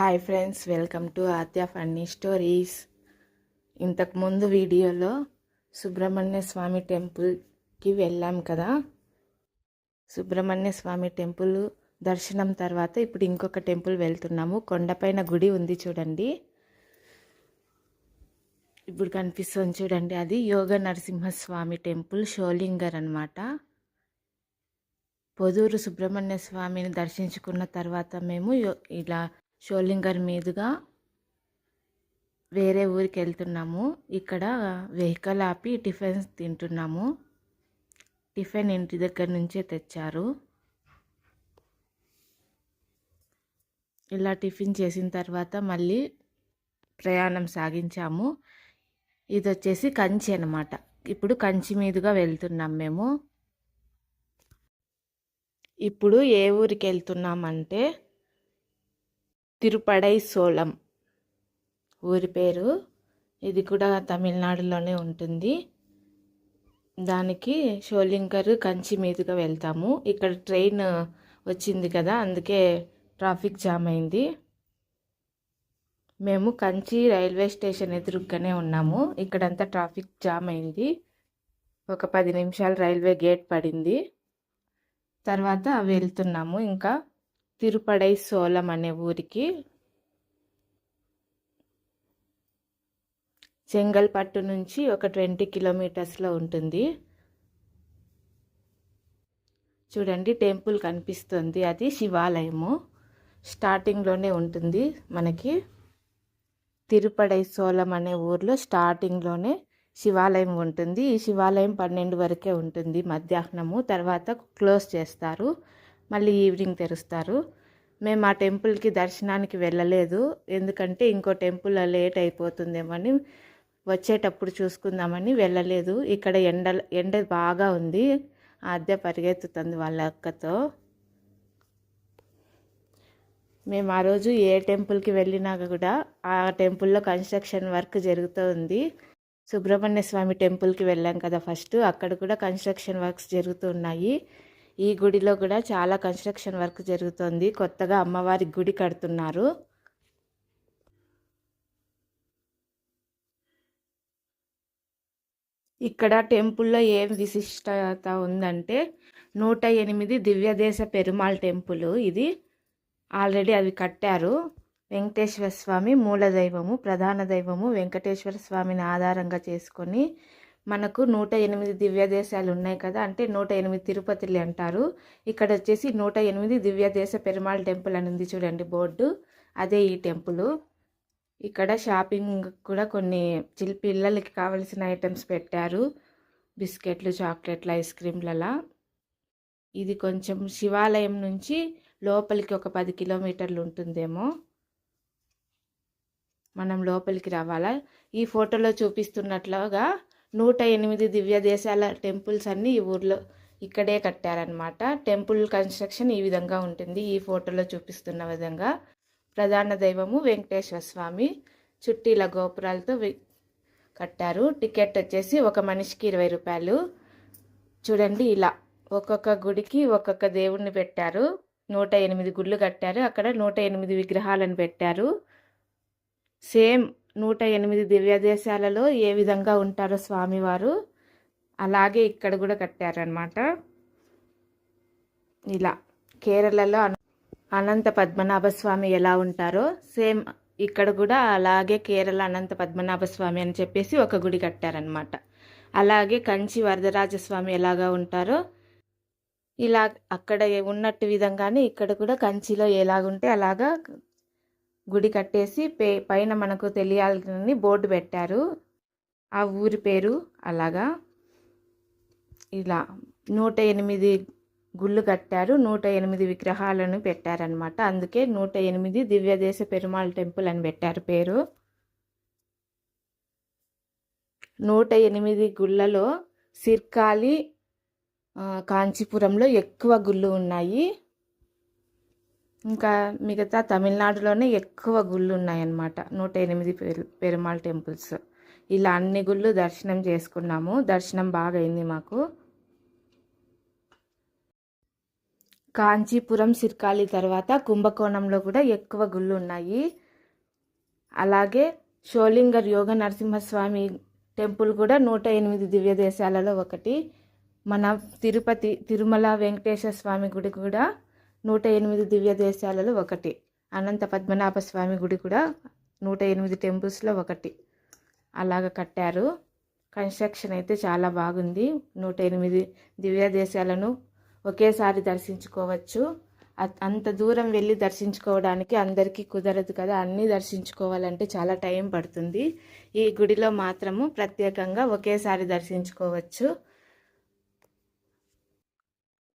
Hi friends welcome to Aadya funny stories ఇంతకుముందు వీడియోలో సుబ్రహ్మణ్య స్వామి టెంపుల్కి వెళ్ళాం కదా. సుబ్రహ్మణ్య స్వామి టెంపుల్ దర్శనం తర్వాత ఇప్పుడు ఇంకొక టెంపుల్ వెళ్తున్నాము. కొండపైన గుడి ఉంది చూడండి. ఇప్పుడు కనిపిస్తుంది చూడండి అది యోగ నరసింహస్వామి టెంపుల్ షోలింగర్ అనమాట పొదూరు సుబ్రహ్మణ్య స్వామిని దర్శించుకున్న తర్వాత మేము యో- ఇలా షోలింగర్ మీదుగా వేరే ఊరికి వెళ్తున్నాము. ఇక్కడ వెహికల్ ఆపి టిఫిన్ తింటున్నాము. టిఫిన్ ఇంటి దగ్గర నుంచే తెచ్చారు. ఇలా టిఫిన్ చేసిన తర్వాత మళ్ళీ ప్రయాణం సాగించాము. ఇది వచ్చేసి కంచి అనమాట ఇప్పుడు కంచి మీదుగా వెళ్తున్నాం మేము. ఇప్పుడు ఏ ఊరికి వెళ్తున్నామంటే తిరుపడై సోళం ఊరి పేరు ఇది కూడా తమిళనాడులోనే ఉంటుంది. దానికి షోలింకర్ కంచి మీదుగా వెళ్తాము. ఇక్కడ ట్రైన్ వచ్చింది కదా అందుకే ట్రాఫిక్ జామ్ అయింది. మేము కంచి రైల్వే స్టేషన్ ఎదురుగానే ఉన్నాము. ఇక్కడంతా ట్రాఫిక్ జామ్ అయింది. ఒక పది నిమిషాలు రైల్వే గేట్ పడింది. తర్వాత వెళ్తున్నాము. ఇంకా తిరుపడై సోలం అనే ఊరికి చెంగల్పట్టు నుంచి ఒక ట్వంటీ కిలోమీటర్స్లో ఉంటుంది. చూడండి టెంపుల్ కనిపిస్తుంది. అది శివాలయము. స్టార్టింగ్లోనే ఉంటుంది మనకి. తిరుపడై సోలం అనే ఊర్లో స్టార్టింగ్లోనే శివాలయం ఉంటుంది. ఈ శివాలయం పన్నెండు వరకే ఉంటుంది. మధ్యాహ్నము తర్వాత క్లోజ్ చేస్తారు. మళ్ళీ ఈవినింగ్ తెరుస్తారు. మేము ఆ టెంపుల్కి దర్శనానికి వెళ్ళలేదు. ఎందుకంటే ఇంకో టెంపుల్ లేట్ అయిపోతుందేమని వచ్చేటప్పుడు చూసుకుందామని వెళ్ళలేదు. ఇక్కడ ఎండ ఎండ బాగా ఉంది. అద్దె పరిగెత్తుతుంది వాళ్ళ అక్కతో. మేము ఆ రోజు ఏ టెంపుల్కి వెళ్ళినా కూడా ఆ టెంపుల్లో కన్స్ట్రక్షన్ వర్క్ జరుగుతూ ఉంది. సుబ్రహ్మణ్య స్వామి టెంపుల్కి వెళ్ళాం కదా ఫస్ట్. అక్కడ కూడా కన్స్ట్రక్షన్ వర్క్స్ జరుగుతున్నాయి ఈ గుడిలో కూడా చాలా కన్స్ట్రక్షన్ వర్క్ జరుగుతుంది. కొత్తగా అమ్మవారి గుడి కడుతున్నారు. ఇక్కడ టెంపుల్లో ఏం విశిష్టత ఉందంటే నూట ఎనిమిది దివ్యదేశ పెరుమాళ్ టెంపుల్ ఇది. ఆల్రెడీ అవి కట్టారు. వెంకటేశ్వర స్వామి మూల దైవము ప్రధాన దైవము వెంకటేశ్వర స్వామిని ఆధారంగా చేసుకొని మనకు నూట ఎనిమిది దివ్య దేశాలు ఉన్నాయి కదా అంటే నూట ఎనిమిది తిరుపతిలు అంటారు. ఇక్కడ వచ్చేసి నూట ఎనిమిది దివ్య దేశ పెరుమాళ్ టెంపుల్ అని ఉంది చూడండి బోర్డు. అదే ఈ టెంపుల్. ఇక్కడ షాపింగ్ కూడా కొన్ని చిల్ పిల్లలకి కావలసిన ఐటమ్స్ పెట్టారు. బిస్కెట్లు చాక్లెట్లు ఐస్ క్రీమ్లలా. ఇది కొంచెం శివాలయం నుంచి లోపలికి ఒక పది కిలోమీటర్లు ఉంటుందేమో. మనం లోపలికి రావాలా? ఈ ఫోటోలో చూపిస్తున్నట్లుగా నూట ఎనిమిది దివ్య దేశాల టెంపుల్స్ అన్నీ ఈ ఊర్లో ఇక్కడే కట్టారనమాట టెంపుల్ కన్స్ట్రక్షన్ ఈ విధంగా ఉంటుంది. ఈ ఫోటోలో చూపిస్తున్న విధంగా ప్రధాన దైవము వెంకటేశ్వర స్వామి చుట్టీల గోపురాలతో వి- కట్టారు. టికెట్ వచ్చేసి ఒక మనిషికి ఇరవై రూపాయలు. చూడండి ఇలా ఒక్కొక్క గుడికి ఒక్కొక్క దేవుణ్ణి పెట్టారు. నూట ఎనిమిది గుళ్ళు కట్టారు. అక్కడ నూట ఎనిమిది విగ్రహాలను పెట్టారు. సేమ్ నూట ఎనిమిది దివ్యదేశాలలో ఏ విధంగా ఉంటారో స్వామివారు అలాగే ఇక్కడ కూడా కట్టారనమాట ఇలా కేరళలో అన- అనంత పద్మనాభ స్వామి ఎలా ఉంటారో సేమ్ ఇక్కడ కూడా అలాగే కేరళ అనంత పద్మనాభ స్వామి అని చెప్పేసి ఒక గుడి కట్టారనమాట అలాగే కంచి వరదరాజ స్వామి ఎలాగా ఉంటారో ఇలా అక్కడ ఉన్నట్టు విధంగానే ఇక్కడ కూడా కంచిలో ఎలాగుంటే అలాగా గుడి కట్టేసి పే పైన మనకు తెలియాలని బోర్డు పెట్టారు. ఆ ఊరి పేరు అలాగా. ఇలా నూట ఎనిమిది గుళ్ళు కట్టారు. నూట ఎనిమిది విగ్రహాలను పెట్టారనమాట అందుకే నూట ఎనిమిది దివ్యదేశ పెరుమాళ్ టెంపుల్ అని పెట్టారు పేరు. నూట ఎనిమిది గుళ్ళలో సిర్కాలి కాంచీపురంలో ఎక్కువ గుళ్ళు ఉన్నాయి. ఇంకా మిగతా తమిళనాడులోనే ఎక్కువ గుళ్ళు ఉన్నాయన్నమాట నూట ఎనిమిది పెరు పెరుమాళ్ టెంపుల్స్. ఇలా అన్ని గుళ్ళు దర్శనం చేసుకున్నాము. దర్శనం బాగా అయింది మాకు. కాంచీపురం సిర్కాళి తర్వాత కుంభకోణంలో కూడా ఎక్కువ గుళ్ళు ఉన్నాయి అలాగే షోలింగర్ యోగ నరసింహస్వామి టెంపుల్ కూడా నూట ఎనిమిది దివ్య దేశాలలో ఒకటి. మన తిరుపతి తిరుమల వెంకటేశ్వర స్వామి గుడి కూడా నూట ఎనిమిది దివ్య దేశాలలో ఒకటి. అనంత పద్మనాభ స్వామి గుడి కూడా నూట ఎనిమిది టెంపుల్స్లో ఒకటి. అలాగ కట్టారు. కన్స్ట్రక్షన్ అయితే చాలా బాగుంది. నూట ఎనిమిది దివ్య దేశాలను ఒకేసారి దర్శించుకోవచ్చు. అంత దూరం వెళ్ళి దర్శించుకోవడానికి అందరికీ కుదరదు కదా. అన్నీ దర్శించుకోవాలంటే చాలా టైం పడుతుంది. ఈ గుడిలో మాత్రము ప్రత్యేకంగా ఒకేసారి దర్శించుకోవచ్చు.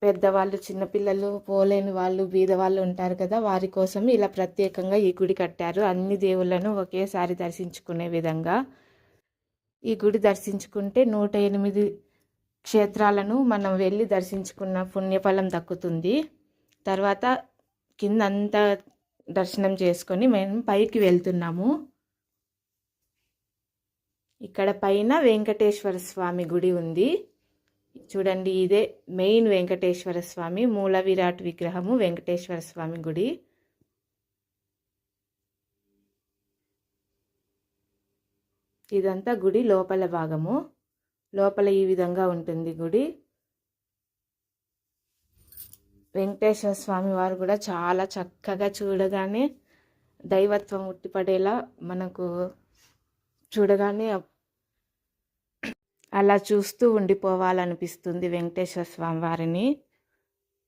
పెద్దవాళ్ళు చిన్నపిల్లలు పోలేని వాళ్ళు బీదవాళ్ళు ఉంటారు కదా వారి కోసం ఇలా ప్రత్యేకంగా ఈ గుడి కట్టారు. అన్ని దేవుళ్ళను ఒకేసారి దర్శించుకునే విధంగా. ఈ గుడి దర్శించుకుంటే నూట ఎనిమిది క్షేత్రాలను మనం వెళ్ళి దర్శించుకున్న పుణ్యఫలం దక్కుతుంది. తర్వాత కింద అంతా దర్శనం చేసుకొని మేము పైకి వెళ్తున్నాము. ఇక్కడ పైన వెంకటేశ్వర స్వామి గుడి ఉంది. చూడండి ఇదే మెయిన్ వెంకటేశ్వర స్వామి మూల విరాట్ విగ్రహము వెంకటేశ్వర స్వామి గుడి. ఇదంతా గుడి లోపల భాగము. లోపల ఈ విధంగా ఉంటుంది గుడి. వెంకటేశ్వర స్వామి వారు కూడా చాలా చక్కగా చూడగానే దైవత్వం ఉట్టిపడేలా మనకు చూడగానే అలా చూస్తూ ఉండిపోవాలనిపిస్తుంది వెంకటేశ్వర స్వామి వారిని.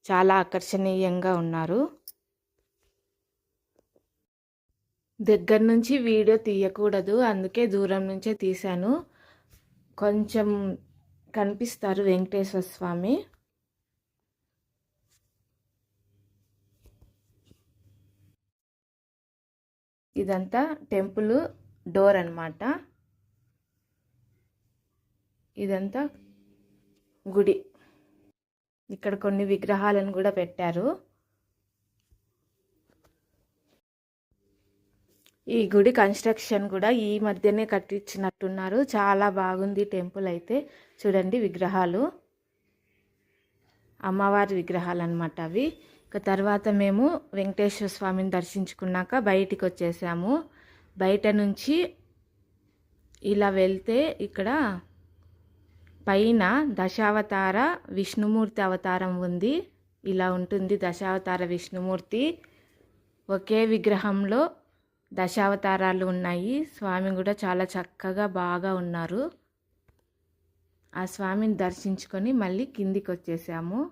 చాలా ఆకర్షణీయంగా ఉన్నారు. దగ్గర నుంచి వీడియో తీయకూడదు అందుకే దూరం నుంచే తీశాను. కొంచెం కనిపిస్తారు వెంకటేశ్వర స్వామి. ఇదంతా టెంపుల్ డోర్ అన్నమాట. ఇదంతా గుడి. ఇక్కడ కొన్ని విగ్రహాలను కూడా పెట్టారు. ఈ గుడి కన్స్ట్రక్షన్ కూడా ఈ మధ్యనే కట్టించినట్టున్నారు. చాలా బాగుంది టెంపుల్ అయితే. చూడండి విగ్రహాలు. అమ్మవారి విగ్రహాలు అనమాట అవి. ఇక తర్వాత మేము వెంకటేశ్వర స్వామిని దర్శించుకున్నాక బయటికి వచ్చేసాము. బయట నుంచి ఇలా వెళ్తే ఇక్కడ పైన దశావతార విష్ణుమూర్తి అవతారం ఉంది. ఇలా ఉంటుంది దశావతార విష్ణుమూర్తి. ఒకే విగ్రహంలో దశావతారాలు ఉన్నాయి. స్వామి కూడా చాలా చక్కగా బాగా ఉన్నారు. ఆ స్వామిని దర్శించుకొని మళ్ళీ కిందికి వచ్చేసాము.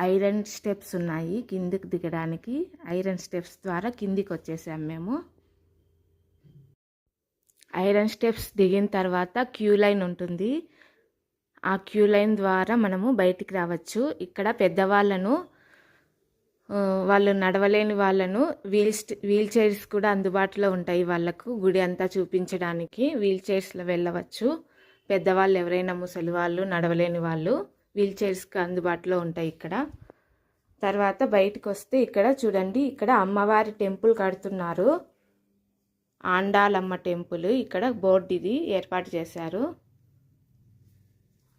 ఐరన్ స్టెప్స్ ఉన్నాయి కిందికి దిగడానికి. ఐరన్ స్టెప్స్ ద్వారా కిందికి వచ్చేసాము మేము. ఐరన్ స్టెప్స్ దిగిన తర్వాత క్యూ లైన్ ఉంటుంది. ఆ క్యూ లైన్ ద్వారా మనము బయటికి రావచ్చు. ఇక్కడ పెద్దవాళ్ళను వాళ్ళు నడవలేని వాళ్ళను వీల్ వీల్ చైర్స్ కూడా అందుబాటులో ఉంటాయి వాళ్ళకు. గుడి అంతా చూపించడానికి వీల్ చైర్స్లో వెళ్ళవచ్చు. పెద్దవాళ్ళు ఎవరైనా ముసలి వాళ్ళు నడవలేని వాళ్ళు వీల్ చైర్స్కి అందుబాటులో ఉంటాయి ఇక్కడ. తర్వాత బయటకు వస్తే ఇక్కడ చూడండి ఇక్కడ అమ్మవారి టెంపుల్ కడుతున్నారు. ఆండాలమ్మ టెంపుల్ ఇక్కడ బోర్డు ఇది ఏర్పాటు చేశారు.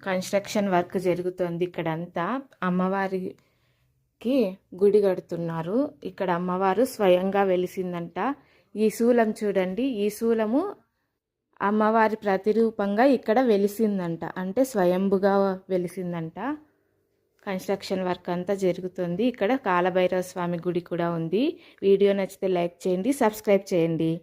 కన్స్ట్రక్షన్ వర్క్ జరుగుతుంది ఇక్కడంతా. అమ్మవారికి గుడి కడుతున్నారు. ఇక్కడ అమ్మవారు స్వయంగా వెలిసిందంట. ఈ శూలం చూడండి. ఈ శూలము అమ్మవారి ప్రతిరూపంగా ఇక్కడ వెలిసిందంట. అంటే స్వయంభుగా వెలిసిందంట. కన్స్ట్రక్షన్ వర్క్ అంతా జరుగుతుంది. ఇక్కడ కాలభైరవ స్వామి గుడి కూడా ఉంది. వీడియో నచ్చితే లైక్ చేయండి సబ్స్క్రైబ్ చేయండి.